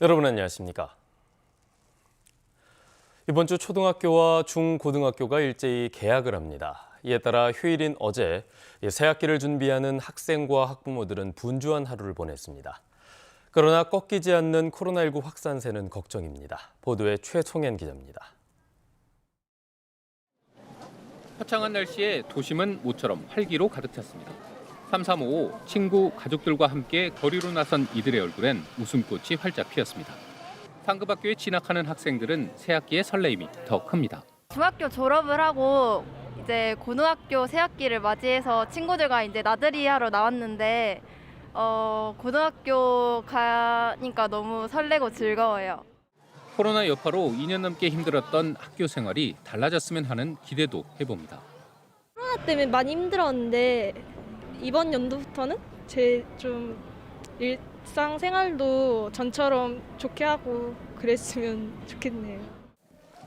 여러분 안녕하십니까? 이번 주 초등학교와 중고등학교가 일제히 개학을 합니다. 이에 따라 휴일인 어제 새 학기를 준비하는 학생과 학부모들은 분주한 하루를 보냈습니다. 그러나 꺾이지 않는 코로나19 확산세는 걱정입니다. 보도에 최송현 기자입니다. 화창한 날씨에 도심은 모처럼 활기로 가득 찼습니다. 3355 친구 가족들과 함께 거리로 나선 이들의 얼굴엔 웃음꽃이 활짝 피었습니다. 상급학교에 진학하는 학생들은 새 학기의 설레임이 더 큽니다. 중학교 졸업을 하고 이제 고등학교 새 학기를 맞이해서 친구들과 이제 나들이 하러 나왔는데 어, 고등학교 가니까 너무 설레고 즐거워요. 코로나 여파로 2년 넘게 힘들었던 학교 생활이 달라졌으면 하는 기대도 해봅니다. 코로나 때문에 많이 힘들었는데 이번 연도부터는 제 좀 일상생활도 전처럼 좋게 하고 그랬으면 좋겠네요.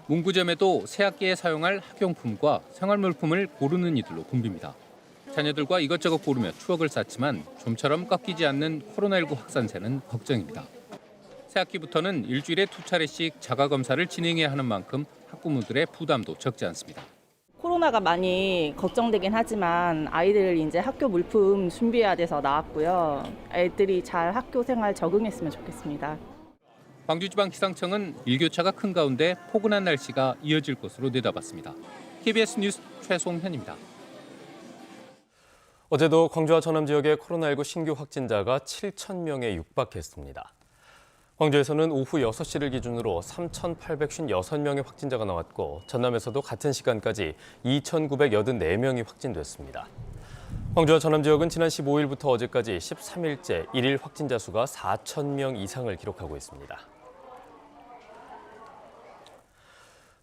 문구점에도 새학기에 사용할 학용품과 생활물품을 고르는 이들로 붐빕니다. 자녀들과 이것저것 고르며 추억을 쌓지만 좀처럼 꺾이지 않는 코로나19 확산세는 걱정입니다. 새학기부터는 일주일에 두 차례씩 자가 검사를 진행해야 하는 만큼 학부모들의 부담도 적지 않습니다. 코로나가 많이 걱정되긴 하지만 아이들 이제 학교 물품 준비해야 돼서 나왔고요. 애들이 잘 학교 생활 적응했으면 좋겠습니다. 광주지방 기상청은 일교차가 큰 가운데 포근한 날씨가 이어질 것으로 내다봤습니다. KBS 뉴스 최송현입니다. 어제도 광주와 전남 지역의 코로나19 신규 확진자가 7천 명에 육박했습니다. 광주에서는 오후 6시를 기준으로 3,856명의 확진자가 나왔고 전남에서도 같은 시간까지 2,984명이 확진됐습니다. 광주와 전남 지역은 지난 15일부터 어제까지 13일째 일일 확진자 수가 4천 명 이상을 기록하고 있습니다.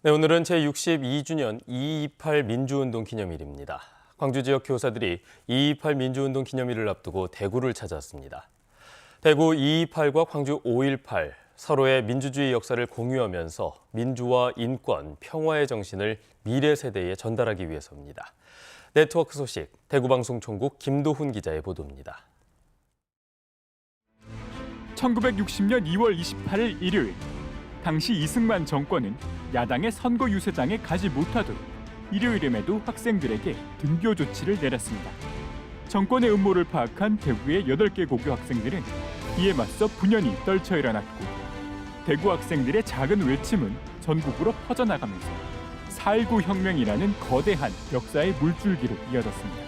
네, 오늘은 제62주년 228 민주운동 기념일입니다. 광주 지역 교사들이 228 민주운동 기념일을 앞두고 대구를 찾았습니다. 대구 228과 광주 518 서로의 민주주의 역사를 공유하면서 민주화, 인권, 평화의 정신을 미래 세대에 전달하기 위해서입니다. 네트워크 소식 대구방송총국 김도훈 기자의 보도입니다. 1960년 2월 28일 일요일 당시 이승만 정권은 야당의 선거 유세장에 가지 못하도록 일요일임에도 학생들에게 등교 조치를 내렸습니다. 정권의 음모를 파악한 대구의 8개 고교 학생들은 이에 맞서 분연히 떨쳐 일어났고 대구 학생들의 작은 외침은 전국으로 퍼져나가면서 4.19 혁명이라는 거대한 역사의 물줄기로 이어졌습니다.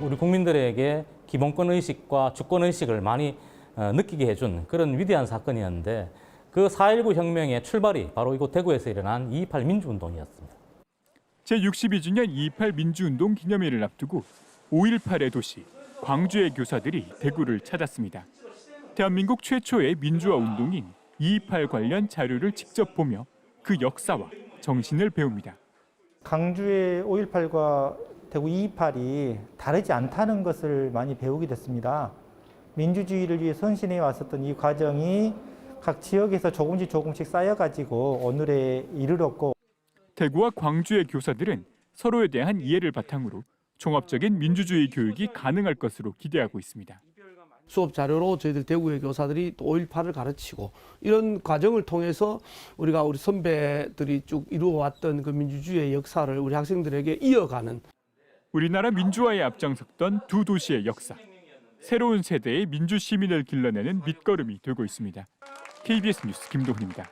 우리 국민들에게 기본권 의식과 주권 의식을 많이 어, 느끼게 해준 그런 위대한 사건이었는데 그 4.19 혁명의 출발이 바로 이곳 대구에서 일어난 2.28 민주운동이었습니다. 제62주년 2.28 민주운동 기념일을 앞두고 5.18의 도시 광주의 교사들이 대구를 찾았습니다. 대한민국 최초의 민주화 운동인 2.28 관련 자료를 직접 보며 그 역사와 정신을 배웁니다. 강주의 5.18과 대구 2.28이 다르지 않다는 것을 많이 배우게 됐습니다. 민주주의를 위해 선신해 왔었던 이 과정이 각 지역에서 조금씩 조금씩 쌓여가지고 오늘에 이르렀고 대구와 광주의 교사들은 서로에 대한 이해를 바탕으로 종합적인 민주주의 교육이 가능할 것으로 기대하고 있습니다. 수업 자료로 저희들 대구의 교사들이 또 5.18을 가르치고 이런 과정을 통해서 우리가 우리 선배들이 쭉 이루어왔던 그 민주주의의 역사를 우리 학생들에게 이어가는 우리나라 민주화에 앞장섰던 두 도시의 역사. 새로운 세대의 민주 시민을 길러내는 밑거름이 되고 있습니다. KBS 뉴스 김도훈입니다.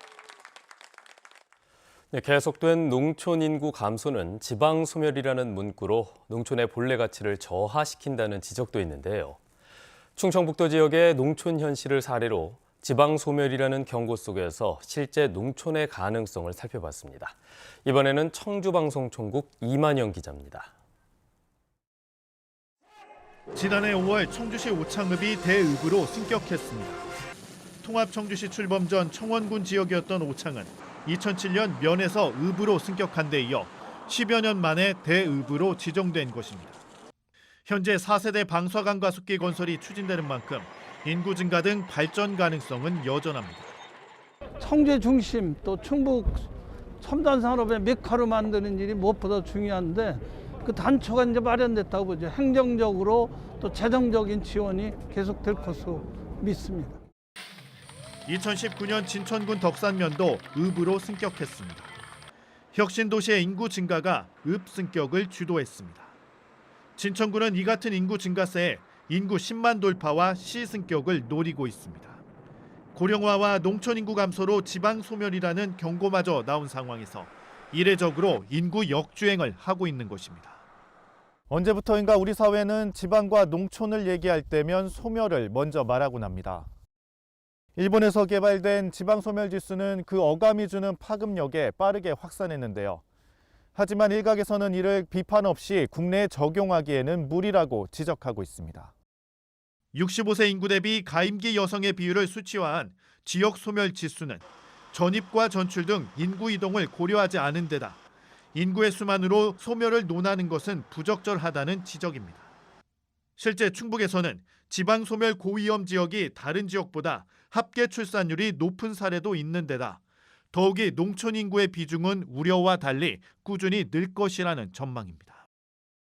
네, 계속된 농촌 인구 감소는 지방 소멸이라는 문구로 농촌의 본래 가치를 저하시킨다는 지적도 있는데요. 충청북도 지역의 농촌 현실을 사례로 지방 소멸이라는 경고 속에서 실제 농촌의 가능성을 살펴봤습니다. 이번에는 청주방송총국 이만영 기자입니다. 지난해 5월 청주시 오창읍이 대읍으로 승격했습니다. 통합 청주시 출범 전 청원군 지역이었던 오창은 2007년 면에서 읍으로 승격한 데 이어 10여 년 만에 대읍으로 지정된 곳입니다. 현재 4세대 방사관 가습기 건설이 추진되는 만큼 인구 증가 등 발전 가능성은 여전합니다. 청주 중심 또 충북 첨단 산업의 메카로 만드는 일이 무엇보다 중요한데 그 단초가 이제 마련됐다고 보죠. 행정적으로 또 재정적인 지원이 계속될 것으로 믿습니다. 2019년 진천군 덕산면도 읍으로 승격했습니다. 혁신도시의 인구 증가가 읍 승격을 주도했습니다. 진천군은 이 같은 인구 증가세에 인구 10만 돌파와 시 승격을 노리고 있습니다. 고령화와 농촌 인구 감소로 지방 소멸이라는 경고마저 나온 상황에서 이례적으로 인구 역주행을 하고 있는 것입니다. 언제부터인가 우리 사회는 지방과 농촌을 얘기할 때면 소멸을 먼저 말하곤 합니다. 일본에서 개발된 지방 소멸 지수는 그 어감이 주는 파급력에 빠르게 확산했는데요. 하지만 일각에서는 이를 비판 없이 국내에 적용하기에는 무리라고 지적하고 있습니다. 65세 인구 대비 가임기 여성의 비율을 수치화한 지역 소멸 지수는 전입과 전출 등 인구 이동을 고려하지 않은 데다 인구의 수만으로 소멸을 논하는 것은 부적절하다는 지적입니다. 실제 충북에서는 지방 소멸 고위험 지역이 다른 지역보다 합계 출산율이 높은 사례도 있는 데다 더욱이 농촌 인구의 비중은 우려와 달리 꾸준히 늘 것이라는 전망입니다.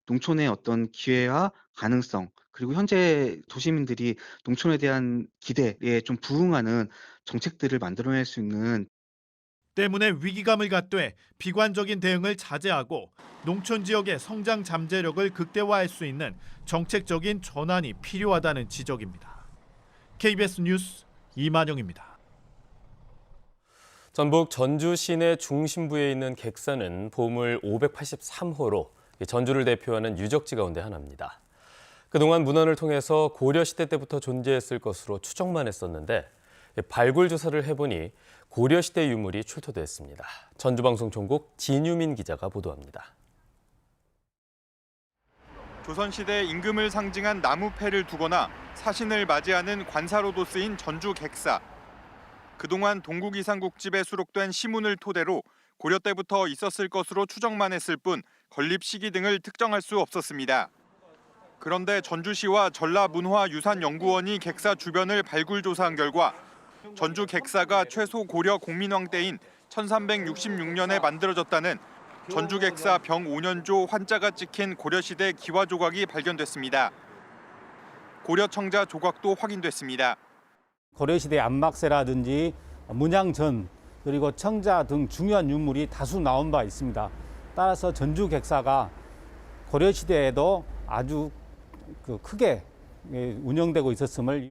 농촌의 어떤 기회와 가능성 그리고 현재 도시민들이 농촌에 대한 기대에 좀 부응하는 정책들을 만들어낼 수 있는 때문에 위기감을 갖되 비관적인 대응을 자제하고 농촌 지역의 성장 잠재력을 극대화할 수 있는 정책적인 전환이 필요하다는 지적입니다. KBS 뉴스 이만영입니다. 전북 전주 시내 중심부에 있는 객사는 보물 583호로 전주를 대표하는 유적지 가운데 하나입니다. 그동안 문헌을 통해서 고려시대 때부터 존재했을 것으로 추정만 했었는데 발굴 조사를 해보니 고려시대 유물이 출토됐습니다. 전주방송총국 진유민 기자가 보도합니다. 조선시대 임금을 상징한 나무패를 두거나 사신을 맞이하는 관사로도 쓰인 전주 객사. 그동안 동국 이상국집에 수록된 시문을 토대로 고려 때부터 있었을 것으로 추정만 했을 뿐 건립 시기 등을 특정할 수 없었습니다. 그런데 전주시와 전라문화유산연구원이 객사 주변을 발굴 조사한 결과 전주 객사가 최소 고려 공민왕 때인 1366년에 만들어졌다는 전주 객사 병 5년조 환자가 찍힌 고려시대 기와 조각이 발견됐습니다. 고려 청자 조각도 확인됐습니다. 고려시대 안막세라든지 문양전 그리고 청자 등 중요한 유물이 다수 나온 바 있습니다. 따라서 전주 객사가 고려시대에도 아주 그 크게 예, 운영되고 있었음을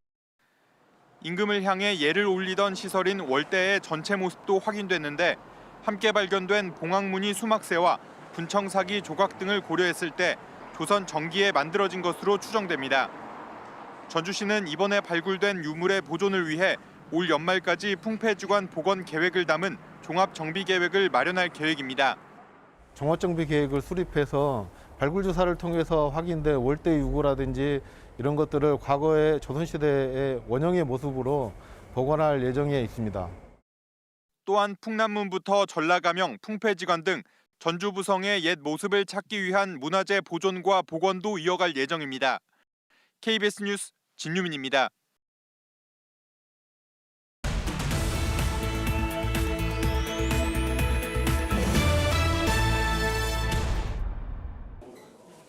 임금을 향해 예를 올리던 시설인 월대의 전체 모습도 확인됐는데 함께 발견된 봉황무늬 수막새와 분청사기 조각 등을 고려했을 때 조선 전기에 만들어진 것으로 추정됩니다. 전주시는 이번에 발굴된 유물의 보존을 위해 올 연말까지 풍패지관 복원 계획을 담은 종합 정비 계획을 마련할 계획입니다. 종합정비 계획을 수립해서 발굴 조사를 통해서 확인된 월대 유구라든지 이런 것들을 과거의 조선시대의 원형의 모습으로 복원할 예정에 있습니다. 또한 풍남문부터 전라가명, 풍패지관 등 전주 부성의 옛 모습을 찾기 위한 문화재 보존과 복원도 이어갈 예정입니다. KBS 뉴스 진유민입니다.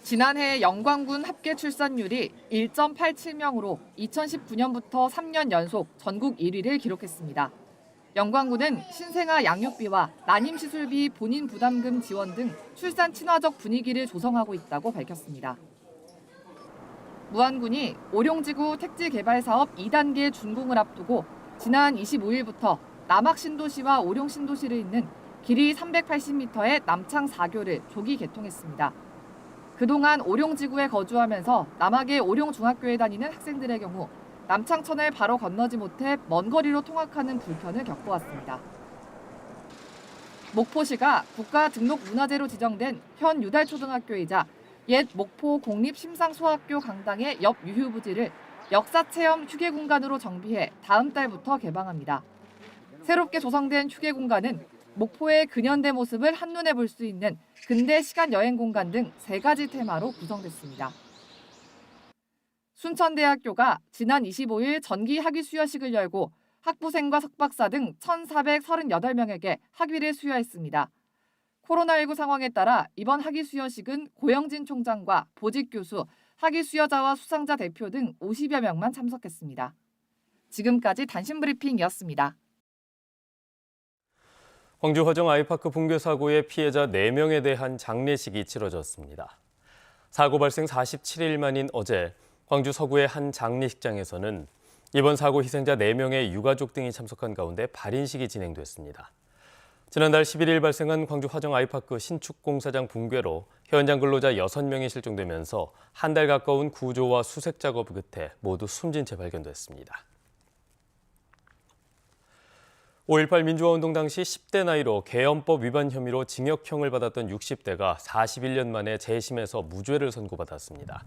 지난해 영광군 합계 출산율이 1.87명으로 2019년부터 3년 연속 전국 1위를 기록했습니다. 영광군은 신생아 양육비와 난임 시술비 본인 부담금 지원 등 출산 친화적 분위기를 조성하고 있다고 밝혔습니다. 무안군이 오룡지구 택지 개발 사업 2단계 준공을 앞두고 지난 25일부터 남학 신도시와 오룡 신도시를 잇는 길이 380m의 남창 4교를 조기 개통했습니다. 그동안 오룡지구에 거주하면서 남학의 오룡중학교에 다니는 학생들의 경우 남창천을 바로 건너지 못해 먼 거리로 통학하는 불편을 겪어왔습니다. 목포시가 국가 등록 문화재로 지정된 현 유달초등학교이자 옛 목포 공립심상소학교 강당의 옆 유휴부지를 역사체험 휴게 공간으로 정비해 다음 달부터 개방합니다. 새롭게 조성된 휴게 공간은 목포의 근현대 모습을 한눈에 볼 수 있는 근대 시간 여행 공간 등 세 가지 테마로 구성됐습니다. 순천대학교가 지난 25일 전기 학위 수여식을 열고 학부생과 석박사 등 1,438명에게 학위를 수여했습니다. 코로나19 상황에 따라 이번 학위 수여식은 고영진 총장과 보직 교수, 학위 수여자와 수상자 대표 등 50여 명만 참석했습니다. 지금까지 단신 브리핑이었습니다. 광주 화정 아이파크 붕괴 사고의 피해자 4명에 대한 장례식이 치러졌습니다. 사고 발생 47일 만인 어제 광주 서구의 한 장례식장에서는 이번 사고 희생자 4명의 유가족 등이 참석한 가운데 발인식이 진행됐습니다. 지난달 11일 발생한 광주 화정 아이파크 신축 공사장 붕괴로 현장 근로자 6명이 실종되면서 한 달 가까운 구조와 수색 작업 끝에 모두 숨진 채 발견됐습니다. 5.18 민주화운동 당시 10대 나이로 개헌법 위반 혐의로 징역형을 받았던 60대가 41년 만에 재심에서 무죄를 선고받았습니다.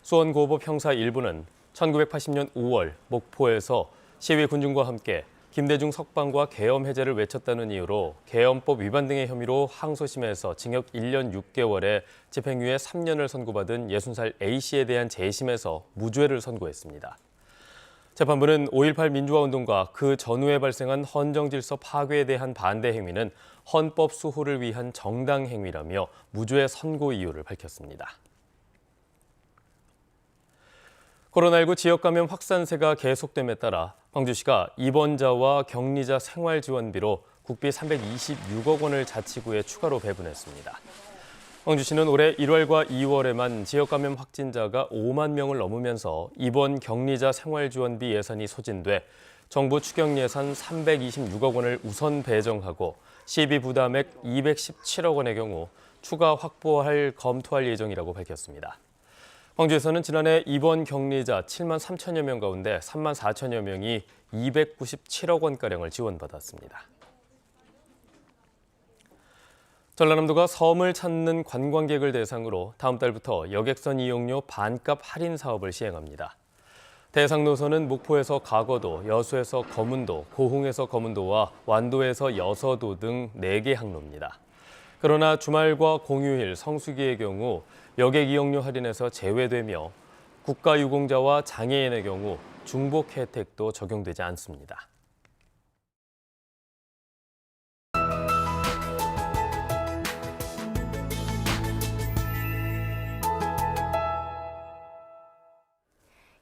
수원고법 형사 1부는 1980년 5월 목포에서 시위 군중과 함께 김대중 석방과 계엄 해제를 외쳤다는 이유로 계엄법 위반 등의 혐의로 항소심에서 징역 1년 6개월에 집행유예 3년을 선고받은 60살 A씨에 대한 재심에서 무죄를 선고했습니다. 재판부는 5.18 민주화운동과 그 전후에 발생한 헌정질서 파괴에 대한 반대 행위는 헌법 수호를 위한 정당 행위라며 무죄 선고 이유를 밝혔습니다. 코로나19 지역 감염 확산세가 계속됨에 따라 광주시가 입원자와 격리자 생활 지원비로 국비 326억 원을 자치구에 추가로 배분했습니다. 광주시는 올해 1월과 2월에만 지역 감염 확진자가 5만 명을 넘으면서 입원 격리자 생활 지원비 예산이 소진돼 정부 추경 예산 326억 원을 우선 배정하고 시비 부담액 217억 원의 경우 추가 확보할 검토할 예정이라고 밝혔습니다. 광주에서는 지난해 입원 격리자 7만 3천여 명 가운데 3만 4천여 명이 297억 원가량을 지원받았습니다. 전라남도가 섬을 찾는 관광객을 대상으로 다음 달부터 여객선 이용료 반값 할인 사업을 시행합니다. 대상 노선은 목포에서 가거도, 여수에서 거문도, 고흥에서 거문도와 완도에서 여서도 등 4개 항로입니다. 그러나 주말과 공휴일, 성수기의 경우 여객 이용료 할인에서 제외되며 국가유공자와 장애인의 경우 중복 혜택도 적용되지 않습니다.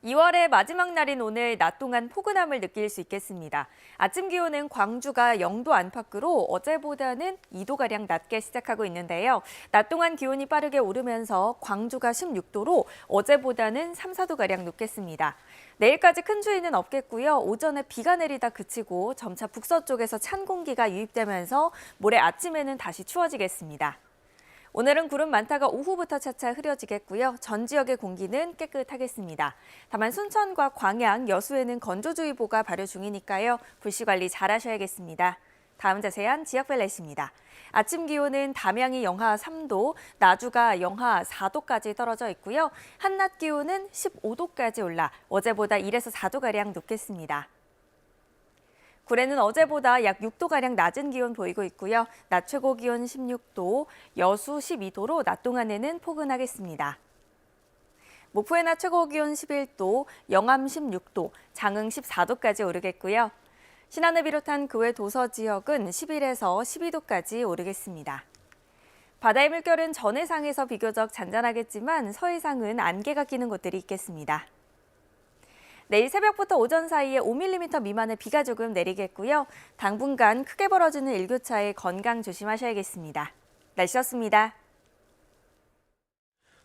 이월의 마지막 날인 오늘 낮 동안 포근함을 느낄 수 있겠습니다. 아침 기온은 광주가 0도 안팎으로 어제보다는 2도가량 낮게 시작하고 있는데요. 낮 동안 기온이 빠르게 오르면서 광주가 16도로 어제보다는 3, 4도가량 높겠습니다. 내일까지 큰 추위는 없겠고요. 오전에 비가 내리다 그치고 점차 북서쪽에서 찬 공기가 유입되면서 모레 아침에는 다시 추워지겠습니다. 오늘은 구름 많다가 오후부터 차차 흐려지겠고요. 전 지역의 공기는 깨끗하겠습니다. 다만 순천과 광양, 여수에는 건조주의보가 발효 중이니까요. 불씨 관리 잘 하셔야겠습니다. 다음 자세한 지역별 날씨입니다. 아침 기온은 담양이 영하 3도, 나주가 영하 4도까지 떨어져 있고요. 한낮 기온은 15도까지 올라 어제보다 1에서 4도가량 높겠습니다. 구례는 어제보다 약 6도가량 낮은 기온 보이고 있고요. 낮 최고 기온 16도, 여수 12도로 낮 동안에는 포근하겠습니다. 목포의 낮 최고 기온 11도, 영암 16도, 장흥 14도까지 오르겠고요. 신안을 비롯한 그 외 도서 지역은 11에서 12도까지 오르겠습니다. 바다의 물결은 전해상에서 비교적 잔잔하겠지만 서해상은 안개가 끼는 곳들이 있겠습니다. 내일 새벽부터 오전 사이에 5mm 미만의 비가 조금 내리겠고요. 당분간 크게 벌어지는 일교차에 건강 조심하셔야겠습니다. 날씨였습니다.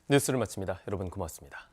뉴스를 마칩니다. 여러분 고맙습니다.